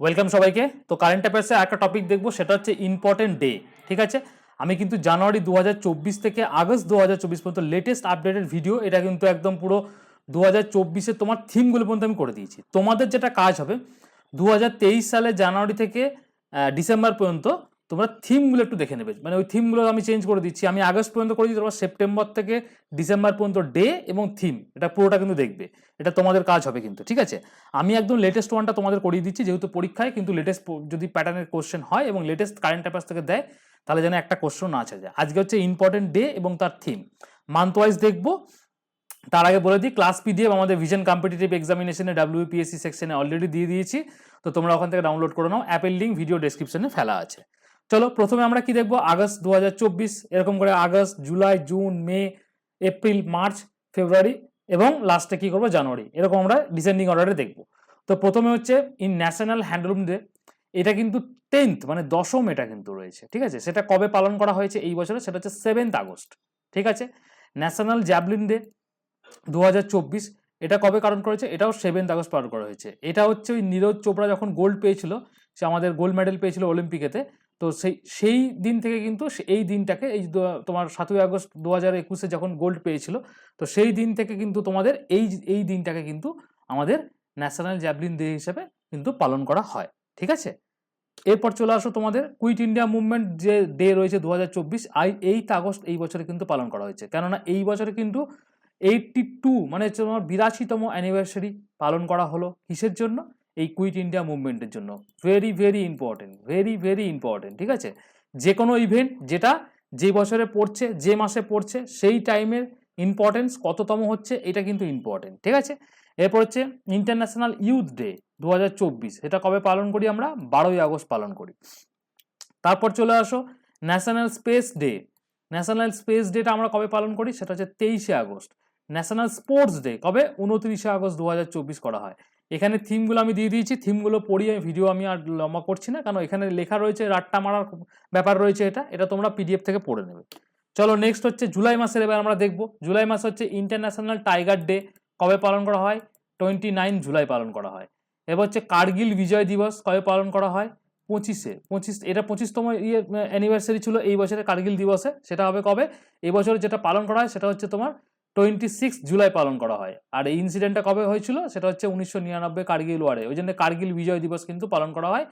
Welcome সবাইকে। তো current অ্যাফেয়ার্সে একটা টপিক দেখব, সেটা হচ্ছে ইম্পর্টেন্ট ডে ঠিক আছে? আমি কিন্তু জানুয়ারি দু হাজার চব্বিশ থেকে আগস্ট দু হাজার চব্বিশ পর্যন্ত লেটেস্ট আপডেটেড ভিডিও এটা কিন্তু একদম পুরো দু হাজার চব্বিশে তোমার থিমগুলো পর্যন্ত আমি করে দিয়েছি। তোমাদের যেটা কাজ হবে দু হাজার তেইশ সালে জানুয়ারি থেকে ডিসেম্বর পর্যন্ত তোমরা থিমগুলো একটু দেখে নেবে। মানে ওই থিমগুলো আমি চেঞ্জ করে দিচ্ছি। আমি আগস্ট পর্যন্ত করে দিচ্ছি তোমরা সেপ্টেম্বর থেকে ডিসেম্বর পর্যন্ত ডে এবং থিম এটা পুরোটা কিন্তু দেখবে। এটা তোমাদের কাজ হবে কিন্তু, ঠিক আছে? আমি একদম লেটেস্ট ওয়ানটা তোমাদের করিয়ে দিচ্ছি, যেহেতু পরীক্ষায়, কিন্তু লেটেস্ট যদি প্যাটার্নের কোশ্চেন হয় এবং লেটেস্ট কারেন্ট অ্যাফেয়ার্স থেকে দেয়, তাহলে যেন একটা কোশ্চেন না আছে যায়। আজকে হচ্ছে ইম্পর্টেন্ট ডে এবং তার থিম মান্থ ওয়াইজ দেখব। তার আগে বলে দিই ক্লাস পিডিএফ আমাদের ভিশন কম্পিটিটিভ এক্সামিনেশনে ডাব্লিউপিএসসি সেকশনে অলরেডি দিয়ে দিয়েছি। তো তোমরা ওখান থেকে ডাউনলোড করে নাও। অ্যাপের লিঙ্ক ভিডিও ডেসক্রিপশনে ফেলা আছে। চলো প্রথমে আমরা কি দেখব? আগস্ট দু হাজার চব্বিশ, এরকম করে August, July, June, May, April, March, February এবং লাস্টে কি করব? জানুয়ারি। এরকম আমরা ডিসেন্ডিং অর্ডারে দেখব। তো প্রথমে হচ্ছে ইন ন্যাশনাল হ্যান্ডলুম ডে এটা কিন্তু টেন্থ মানে দশম এটা কিন্তু রয়েছে, ঠিক আছে? সেটা কবে পালন করা হয়েছে এই বছরে? সেটা হচ্ছে সেভেন্থ আগস্ট, ঠিক আছে? ন্যাশনাল জ্যাভলিন ডে দু হাজার চব্বিশ, এটা কবে কারণ করেছে এটাও সেভেন্থ আগস্ট পালন করা হয়েছে। এটা হচ্ছে ওই নীরজ চোপড়া যখন গোল্ড পেয়েছিল, সে আমাদের গোল্ড মেডেল পেয়েছিল অলিম্পিকেতে তো সেই সেই দিন থেকে কিন্তু এই দিনটাকে এই তোমার সাতই আগস্ট দু হাজার একুশে যখন গোল্ড পেয়েছিল, তো সেই দিন থেকে কিন্তু তোমাদের এই এই দিনটাকে কিন্তু আমাদের ন্যাশনাল জ্যাভলিন ডে হিসেবে কিন্তু পালন করা হয়, ঠিক আছে? এরপর চলে আসো তোমাদের কুইট ইন্ডিয়া মুভমেন্ট যে ডে রয়েছে দু হাজার চব্বিশ, আই, এইট আগস্ট এই বছরে কিন্তু পালন করা হয়েছে, কেননা এই বছরে কিন্তু এইটটি টু মানে তোমার বিরাশিতম অ্যানিভার্সারি পালন করা হলো কিসের জন্য? এই কুইট ইন্ডিয়া মুভমেন্টের জন্য। Very very important very very important ঠিক আছে? যে কোনো ইভেন্ট যেটা যে বছরে পড়ছে, যে মাসে পড়ছে, সেই টাইমের ইম্পর্টেন্স কততম হচ্ছে, এটা কিন্তু ইম্পর্টেন্ট ঠিক আছে? এরপর হচ্ছে ইন্টারন্যাশনাল ইউথ ডে দু হাজার চব্বিশ, এটা কবে পালন করি আমরা? বারোই আগস্ট পালন করি। তারপর চলে আসো national space day national space data আমরা কবে পালন করি? সেটা হচ্ছে তেইশে আগস্ট। ন্যাশনাল স্পোর্টস ডে কবে? উনত্রিশে আগস্ট দু হাজার চব্বিশ করা হয়। এখানে থিমগুলো আমি দিয়ে দিয়েছি থিমগুলো পড়িয়ে ভিডিও আমি আর লম্বা করছি না, কারণ এখানে লেখা রয়েছে রাট্টা মারার ব্যাপার রয়েছে এটা এটা তোমরা পিডিএফ থেকে পড়ে নেবে। চলো নেক্সট হচ্ছে জুলাই মাসের, এবার আমরা দেখব, জুলাই মাস হচ্ছে ইন্টারন্যাশনাল টাইগার ডে কবে পালন করা হয়? টোয়েন্টি নাইন জুলাই পালন করা হয়। এবার হচ্ছে কার্গিল বিজয় দিবস, কবে পালন করা হয়? পঁচিশে, পঁচিশ, এটা পঁচিশতম ইয়ে অ্যানিভার্সারি ছিল এই বছরে কার্গিল দিবসে, সেটা হবে কবে? এই বছর যেটা পালন করা হয়, সেটা হচ্ছে তোমার টোয়েন্টি সিক্স জুলাই পালন করা হয়। আর এই ইনসিডেন্টটা কবে হয়েছিল? সেটা হচ্ছে উনিশশো নিরানব্বই কার্গিল ওয়ারে। ওই জন্য কার্গিল বিজয় দিবস কিন্তু পালন করা হয়।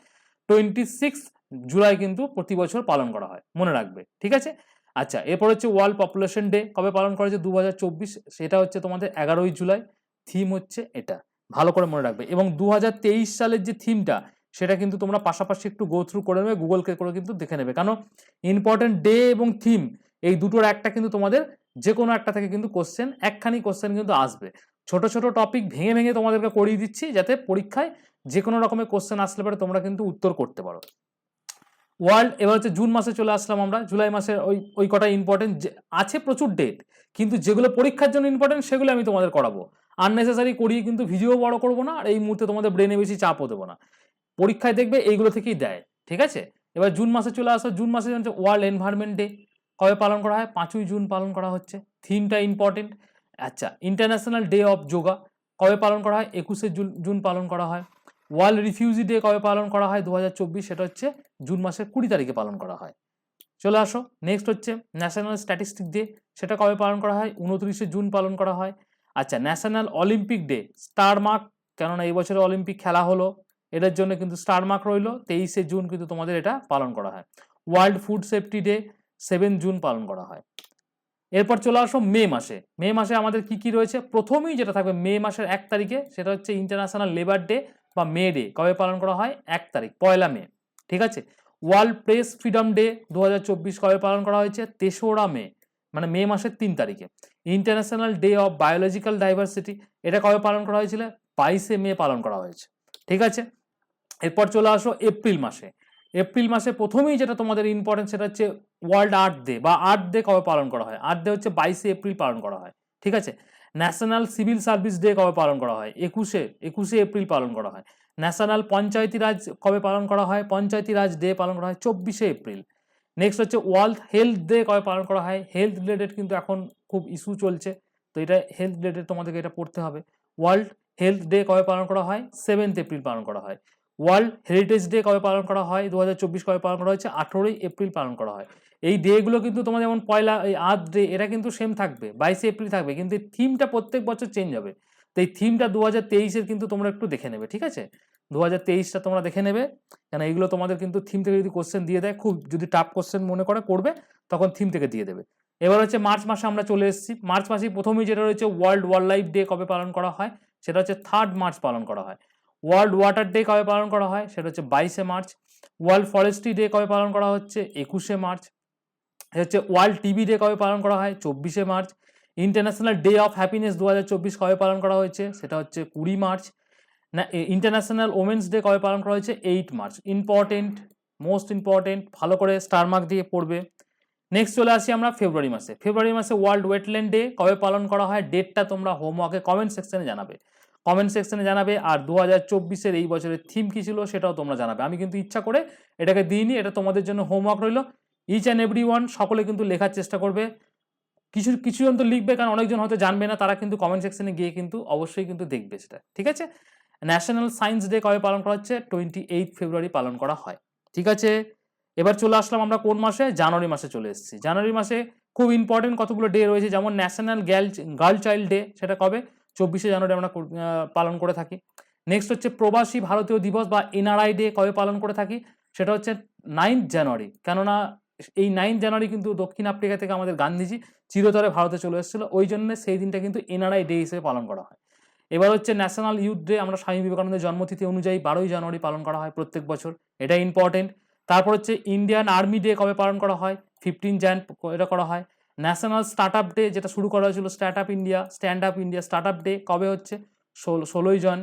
টোয়েন্টি সিক্স জুলাই কিন্তু প্রতি বছর পালন করা হয়। মনে রাখবে। ঠিক আছে? আচ্ছা এরপর হচ্ছে ওয়ার্ল্ড পপুলেশন ডে কবে পালন করা হয়েছে? দু হাজার চব্বিশ। সেটা হচ্ছে তোমাদের এগারোই জুলাই। থিম হচ্ছে এটা। ভালো করে মনে রাখবে। এবং দু হাজার তেইশ সালের যে থিমটা সেটা কিন্তু তোমরা পাশাপাশি একটু গো থ্রু করে নেবে গুগল কে করে কিন্তু দেখে নেবে। কারণ ইম্পর্টেন্ট ডে এবং থিম এই দুটোর একটা কিন্তু তোমাদের যে কোনো একটা থেকে কিন্তু কোশ্চেন একখানি কোশ্চেন কিন্তু আসবে। ছোট ছোট টপিক ভেঙে ভেঙে তোমাদেরকে করিয়ে দিচ্ছি যাতে পরীক্ষায় যে কোনো রকমের কোশ্চেন আসলে পরে তোমরা কিন্তু উত্তর করতে পারো। ওয়ার্ল্ড এবার হচ্ছে জুন মাসে চলে আসলাম আমরা। জুলাই মাসের ওই ওই কটা ইম্পর্টেন্ট আছে প্রচুর ডেট কিন্তু যেগুলো পরীক্ষার জন্য ইম্পর্টেন্ট সেগুলো আমি তোমাদের করাবো। আননেসেসারি করিয়ে কিন্তু ভিডিও বড় করব না, আর এই মুহূর্তে তোমাদের ব্রেনে বেশি চাপও দেবো না। পরীক্ষায় দেখবে এইগুলো থেকেই দেয়, ঠিক আছে? এবার জুন মাসে চলে আসো জুন মাসে ওয়ার্ল্ড এনভায়রনমেন্ট ডে কবে পালন করা হয়? পাঁচই জুন পালন করা হচ্ছে। থিমটা ইম্পর্টেন্ট আচ্ছা ইন্টারন্যাশনাল ডে অফ যোগা কবে পালন করা হয়? একুশে জুন জুন পালন করা হয়। ওয়ার্ল্ড রিফিউজি ডে কবে পালন করা হয়? দু হাজার চব্বিশ, সেটা হচ্ছে জুন মাসের কুড়ি তারিখে পালন করা হয়। চলে আসো নেক্সট হচ্ছে ন্যাশনাল স্ট্যাটিস্টিক ডে সেটা কবে পালন করা হয়? উনত্রিশে জুন পালন করা হয়। আচ্ছা national Olympic day star mark কেননা এই বছরে অলিম্পিক খেলা হলো, এটার জন্য কিন্তু স্টার মার্ক রইল, তেইশে জুন কিন্তু তোমাদের এটা পালন করা হয়। World food safety day seven June পালন করা হয়। এরপর চলে আসো মে মাসে। মে মাসে আমাদের কি কি রয়েছে? প্রথমেই যেটা থাকবে মে মাসের এক তারিখে, সেটা হচ্ছে ইন্টারন্যাশনাল লেবার ডে বা মে ডে কবে পালন করা হয়? এক তারিখ, পয়লা মে। ঠিক আছে? ওয়ার্ল্ড প্রেস ফ্রিডম ডে দু হাজার চব্বিশ কবে পালন করা হয়েছে? তেসরা মে মানে মে মাসের তিন তারিখে। International day of biological diversity এটা কবে পালন করা হয়েছিল? বাইশে মে পালন করা হয়েছে। ঠিক আছে? এরপর চলে আসো এপ্রিল মাসে। এপ্রিল মাসে প্রথমেই যেটা তোমাদের ইম্পর্টেন্ট সেটা হচ্ছে ওয়ার্ল্ড আর্ট ডে বা আর্ট ডে কবে পালন করা হয়? আর্ট ডে হচ্ছে বাইশে এপ্রিল পালন করা হয়, ঠিক আছে? ন্যাশনাল সিভিল সার্ভিস ডে কবে পালন করা হয়? একুশে একুশে এপ্রিল পালন করা হয়। ন্যাশনাল পঞ্চায়েতি রাজ কবে পালন করা হয়? পঞ্চায়েতি রাজ ডে পালন করা হয় চব্বিশে এপ্রিল। নেক্সট হচ্ছে ওয়ার্ল্ড হেলথ ডে কবে পালন করা হয়? হেলথ রিলেটেড কিন্তু এখন খুব ইস্যু চলছে, তো এটা হেলথ রিলেটেড তোমাদেরকে এটা পড়তে হবে। ওয়ার্ল্ড হেলথ ডে কবে পালন করা হয়? সেভেন্থ এপ্রিল পালন করা হয়। ওয়ার্ল্ড হেরিটেজ ডে কবে পালন করা হয়? দু হাজার চব্বিশ কবে পালন করা হয়েছে? আঠেরোই এপ্রিল পালন করা হয়। এই ডেগুলো কিন্তু তোমার যেমন পয়লা, এই আর্থ ডে এটা কিন্তু সেম থাকবে। বাইশে এপ্রিল থাকবে, কিন্তু এই থিমটা প্রত্যেক বছর চেঞ্জ হবে। তো এই থিমটা দু হাজার তেইশের কিন্তু তোমরা একটু দেখে নেবে, ঠিক আছে? দু হাজার তেইশটা তোমরা দেখে নেবে। কেন এইগুলো তোমাদের কিন্তু থিম থেকে যদি কোশ্চেন দিয়ে দেয়, খুব যদি টাফ কোশ্চেন মনে করে, করবে, তখন থিম থেকে দিয়ে দেবে। এবার হচ্ছে মার্চ মাসে আমরা চলে এসেছি। মার্চ মাসে প্রথমেই যেটা রয়েছে, ওয়ার্ল্ড ওয়াইল্ড লাইফ ডে কবে পালন করা হয়? সেটা হচ্ছে থার্ড মার্চ পালন করা হয়। ওয়ার্ল্ড ওয়াটার ডে কবে পালন করা হয়? সেটা হচ্ছে বাইশে মার্চ। ওয়ার্ল্ড ফরেস্ট্রি ডে কবে পালন করা হচ্ছে? একুশে মার্চ। হচ্ছে ওয়ার্ল্ড টিভি ডে কবে পালন করা হয়? চব্বিশে March. International day of happiness দু হাজার চব্বিশ কবে পালন করা হয়েছে? সেটা হচ্ছে কুড়ি মার্চ। না ইন্টারন্যাশনাল ওমেন্স ডে কবে পালন করা হয়েছে? Eight March. Important, most important, ভালো করে স্টার মার্ক দিয়ে পড়বে। নেক্সট চলে আসি আমরা ফেব্রুয়ারি মাসে। ফেব্রুয়ারি মাসে ওয়ার্ল্ড ওয়েটল্যান্ড ডে কবে পালন করা হয়? ডেটটা তোমরা হোমওয়ার্কে কমেন্ট সেকশনে জানাবে। কমেন্ট সেকশনে জানাবে। আর দু হাজার চব্বিশের এই বছরের থিম কী ছিল সেটাও তোমরা জানাবে। আমি কিন্তু ইচ্ছা করে এটাকে দিইনি, এটা তোমাদের জন্য হোমওয়ার্ক রইল। ইচ অ্যান্ড এভরি ওয়ান সকলে কিন্তু লেখার চেষ্টা করবে। কিছু কিছুজন তো লিখবে, কারণ অনেকজন হয়তো জানবে না, তারা কিন্তু কমেন্ট সেকশনে গিয়ে কিন্তু অবশ্যই কিন্তু দেখবে সেটা। ঠিক আছে? ন্যাশনাল সায়েন্স ডে কবে পালন করা হচ্ছে? টোয়েন্টি এইট ফেব্রুয়ারি পালন করা হয়। ঠিক আছে? এবার চলে আসলাম আমরা কোন মাসে? জানুয়ারি মাসে চলে এসেছি। জানুয়ারি মাসে খুব ইম্পর্টেন্ট কতগুলো ডে রয়েছে, যেমন national girl girl child day সেটা কবে? চব্বিশে জানুয়ারি আমরা পালন করে থাকি। নেক্সট হচ্ছে প্রবাসী ভারতীয় দিবস বা এনআরআই ডে কবে পালন করে থাকি? সেটা হচ্ছে নাইন্থ জানুয়ারি। কেননা এই নাইন্থ জানুয়ারি কিন্তু দক্ষিণ আফ্রিকা থেকে আমাদের গান্ধীজি চিরতরে ভারতে চলে এসেছিল। ওই জন্য সেই দিনটা কিন্তু এনআরআই ডে হিসেবে পালন করা হয়। এবার হচ্ছে ন্যাশনাল ইউথ ডে আমরা স্বামী বিবেকানন্দের জন্মতিথি অনুযায়ী বারোই জানুয়ারি পালন করা হয় প্রত্যেক বছর। এটা ইম্পর্টেন্ট তারপর হচ্ছে ইন্ডিয়ান আর্মি ডে কবে পালন করা হয়? ফিফটিন জ্যান এটা করা হয়। ন্যাশনাল স্টার্ট আপ ডে যেটা শুরু করা হয়েছিল start up India stand up India start up day কবে হচ্ছে? ষোলো, ষোলোই জন।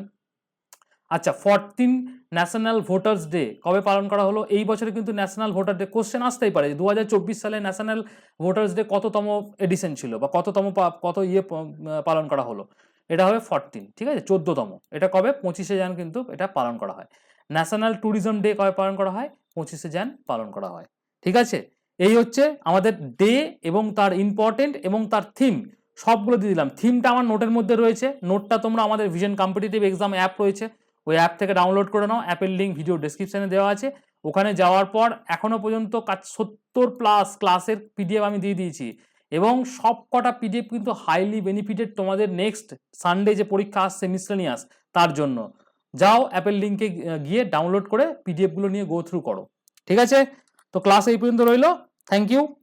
আচ্ছা ফরটিন ন্যাশনাল ভোটার্স ডে কবে পালন করা হলো? এই বছরে কিন্তু ন্যাশনাল ভোটার ডে কোশ্চেন আসতেই পারে দু হাজার চব্বিশ সালে ন্যাশনাল ভোটার্স ডে কততম এডিশন ছিল বা কততম কত ইয়ে পালন করা হলো? এটা হবে ফরটিন ঠিক আছে? চোদ্দতম। এটা কবে? পঁচিশে জান কিন্তু এটা পালন করা হয়। ন্যাশনাল ট্যুরিজম ডে কবে পালন করা হয়? পঁচিশে জান পালন করা হয়। ঠিক আছে? এই হচ্ছে আমাদের ডে এবং তার ইম্পর্টেন্ট এবং তার থিম সবগুলো দিয়ে দিলাম। থিমটা আমার নোটের মধ্যে রয়েছে। নোটটা তোমরা আমাদের ভিশন কম্পিটিটিভ এক্সাম অ্যাপ রয়েছে। ওই অ্যাপ থেকে ডাউনলোড করে নাও। অ্যাপের লিঙ্ক ভিডিও ডেসক্রিপশনে দেওয়া আছে। ওখানে যাওয়ার পর এখনও পর্যন্ত কাজ সত্তর প্লাস ক্লাসের পিডিএফ আমি দিয়ে দিয়েছি। এবং সব কটা পিডিএফ কিন্তু হাইলি বেনিফিটেড তোমাদের নেক্সট সানডে যে পরীক্ষা আসছে মিসলেনিয়াস তার জন্য। যাও অ্যাপের লিঙ্কে গিয়ে ডাউনলোড করে পিডিএফগুলো নিয়ে গো থ্রু করো। ঠিক আছে? তো ক্লাস এই পর্যন্ত রইল। Thank you.